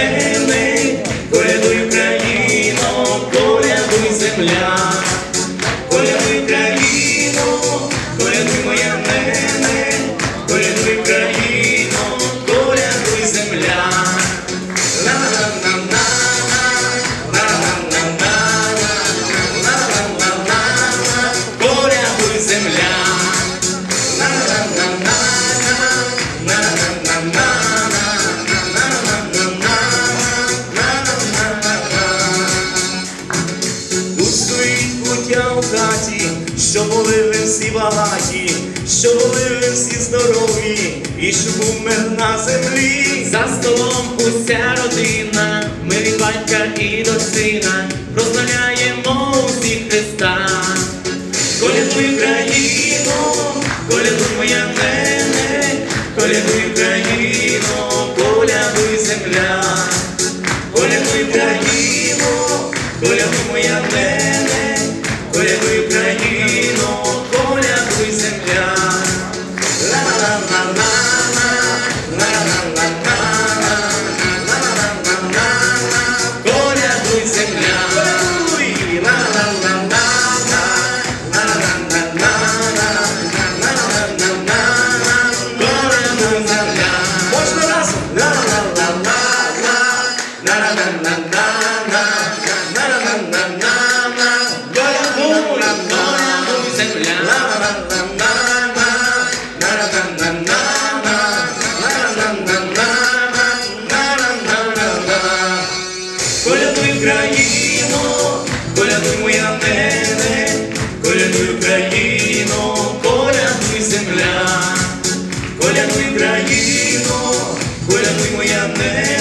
Senhor. Хаті, що були ви всі багаті, що були ви всі здорові, і щоб був мир на землі. За столом уся родина, ми від батька і до сина прославляємо усі Христа. Колядуй Україно, колядуй моя нене, колядуй Україно, колядуй земля, колядуй Україно, колядуй моя нене, земля, колядуй Україно, колядуй моя нене.